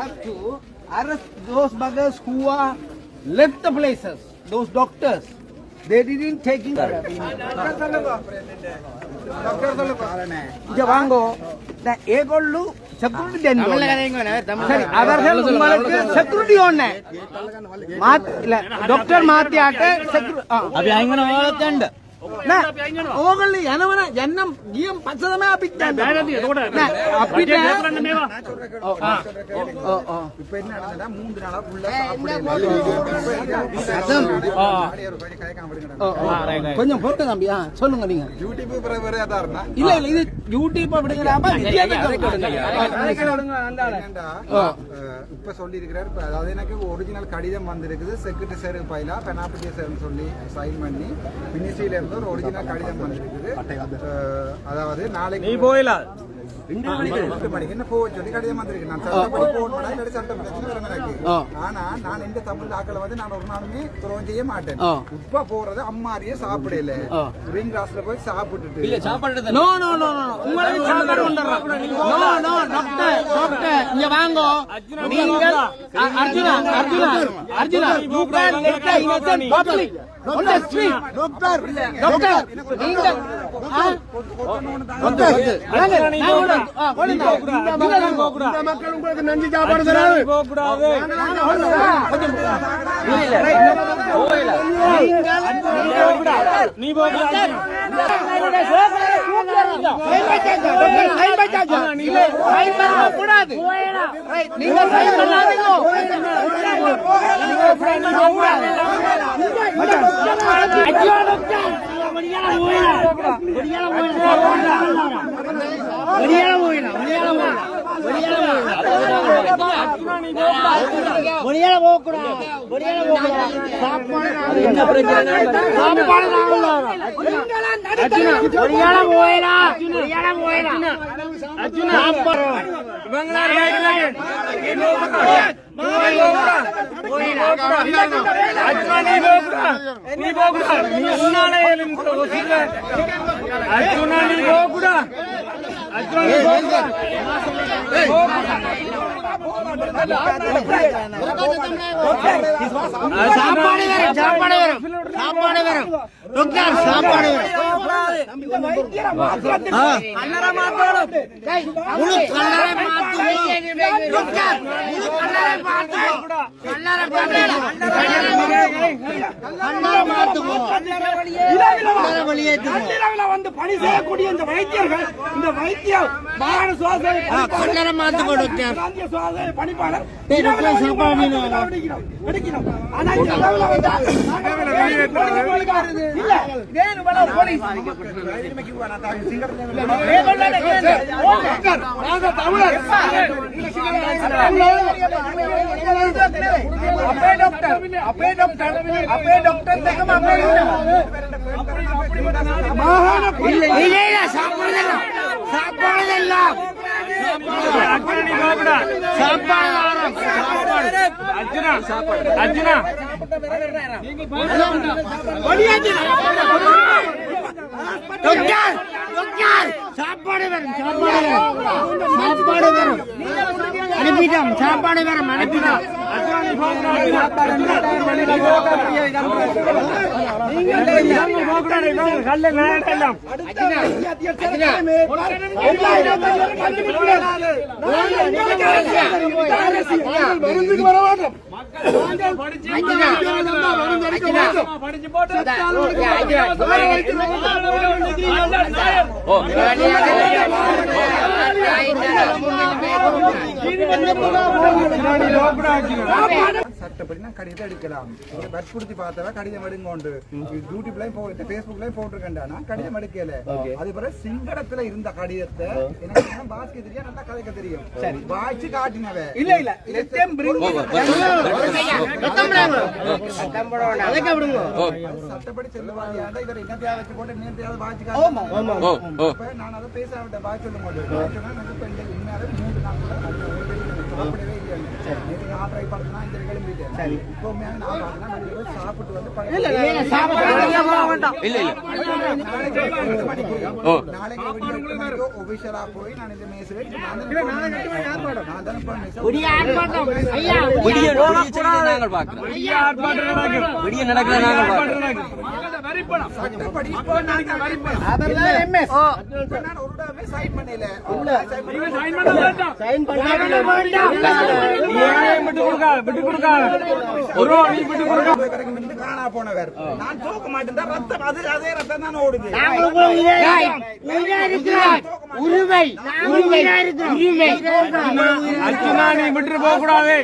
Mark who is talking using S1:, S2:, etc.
S1: have to arrest those buggers who are left the places. Those doctors, they didn't take in. இங்க வாங்கோ நான் ஏகொள்ளு security தென் சரி அவர்கள் உங்களுக்கு செக்யூரிட்டி ஒண்ணு இல்ல டாக்டர் மாத்தியாட்ட செக்யூரிட்டி ඕගල්ල යනවන යන්නම් ගියම් පස්සදම අපිත් අපිට
S2: இப்ப என்ன நடந்ததுன்னா மூன்று நாளா ஃபுல்லா சாப்பிடல
S1: கொஞ்சம் பொறுத்து தம்பி ஆ, சொல்லுங்க நீங்க
S2: யூடியூப் பிறகு வேற ஏதா இருந்தா
S1: இல்ல இல்ல இது யூடியூப் விடுங்கடாப்பா
S2: என்னடா, அஹ், இப்ப சொல்லி இருக்கிறார் அதாவது எனக்கு ஒரிஜினல் கடிதம் வந்திருக்குது செக்ரட்டரி சார் பைலா பெனாபிட்டி சார் சொல்லி சைன் பண்ணி மினிஸ்ட்ரியில இருந்து ஒரு ஒரிஜினல் கடிதம் வந்திருக்குது அதாவது நாளைக்கு நீ போயிடலாம் எட்டு மணிக்கு. என்ன போக சொல்லி கடிதம் வந்திருக்கு நான் சட்டப்படி போகணும் சட்ட பிரச்சனை எனக்கு. ஆனா நான் இந்த தமிழ் ஆக்களை வந்து நான் ஒரு நாளுமே துரோகம் செய்ய மாட்டேன். உப்பா போறது அம்மாரியே சாப்பிடல.
S1: ஆ.
S2: ரிங் கிளாஸ்ல போய் சாப்பிட்டுட்டு.
S1: நோ நோ நோ நோ உங்களுக்கு சாப்பாடு கொண்டுறோம் நோ நோ டாக்டர் டாக்டர் இங்க வாங்கோ. நீங்கள் Arjuna. Arjuna Arjuna you can let the innocent public on the street doctor doctor நீங்கள் ஆ? டாக்டர் கூட-. இந்த மக்கள் உங்களுக்கு நன்றி சாப்பாடு தராது. நீ கூடாது நீங்க சைன் பண்ணாதீங்க சாப்பாடு வரும் சாப்பாடு வரும் சாப்பாடு வரும் டாக்டர் சாப்பாடு வரும் கல்லறை மாத்தணும் முழு கல்லறை மாத்தணும் டாக்டர் முழு கல்லறை மாத்தணும் கல்லறை கல்லறை மாத்தணும் கல்லறை வெளியேற்றுவோம்
S3: இரவுல வந்து பணி சாப்பாடு வரும். வைத்தியர்கள் இந்த வைத்திய மாகாண சுகாதார
S1: கல்லறை மாத்துக்கோ டாக்டர்
S3: பிராந்திய சுகாதார பணிப்பாளர்
S1: டேய்,
S3: இரவுல
S1: டாக்டர்
S3: வந்து
S1: சாப்பாடு
S3: உங்களை
S1: வேணும்.
S3: எடுக்கணும், எடுக்கணும். ஆனா இந்த வந்தா இல்ல போலீஸ் தமிழர் டாக்டர் அப்பே டாக்டர் அப்பே டாக்டர் देखो அப்பே மாகாண
S1: இல்ல இல்ல இல்ல சாப்பாடுதெல்லாம் சாப்பாடுதெல்லாம் சாப்பாடு வாரம். சாப்பாடு
S3: அர்ஜுனா.
S1: டாக்டர் டாக்டர் சாப்பாடு வரும் சாப்பாடு வரும் சாப்பாடு வரும் அனுப்பிட்டோம் சாப்பாடு வரும் அனுப்பிட்டோம்.
S3: மருந்துக்கு வர வேண்டும் படிச்சு
S2: சட்டப்படி நான் கடிதம் எடுக்கலாம் வற்புறுத்தி பார்த்தவ கடிதம் எடுங்கோண்டு யூடியூப்லயும் போட்டு பேஸ்புக்லயும் போட்டிருக்கேன்டா நான் கடிதம் எடுக்கல அது பிறகு சிங்களத்துல இருந்த கடிதத்தை எனக்கு என்ன பாஸ்க தெரியும் நல்லா கதைக்க தெரியும் வாய்ச்சி காட்டினவ
S3: இல்ல இல்ல
S2: சட்டப்படி செல்லுவாதியாண்ட இவர் என்னத்தையாவது வச்சு போட்டு என்னத்தையாவது வாய்ச்சி காட்டி அப்ப நான் அதை பேச விட்ட வாய் சொல்ல மாட்டேன் உண்மையாவே மூன்று நாள் கூட சாப்பிடவே இல்லை நேற்று நான் ட்ரை இந்த கிளம்பிட்டேன் சரி. சாப்பிட்டு வந்து
S1: இல்ல இல்ல
S2: நாளைக்கு ஒபிஷியலா போய் நான் இந்த போய்
S1: விடிய
S4: விடிய நாங்கள்
S3: விட்டு கொடுக்காத விட்டு கொடுக்க
S2: காணா போனவர். நான் தூக்க மாட்டேன். ரத்தம் அது அதே ரத்தம் தான் ஓடுது.
S1: உரிமை உரிமை
S3: நீ விட்டு போக கூடாது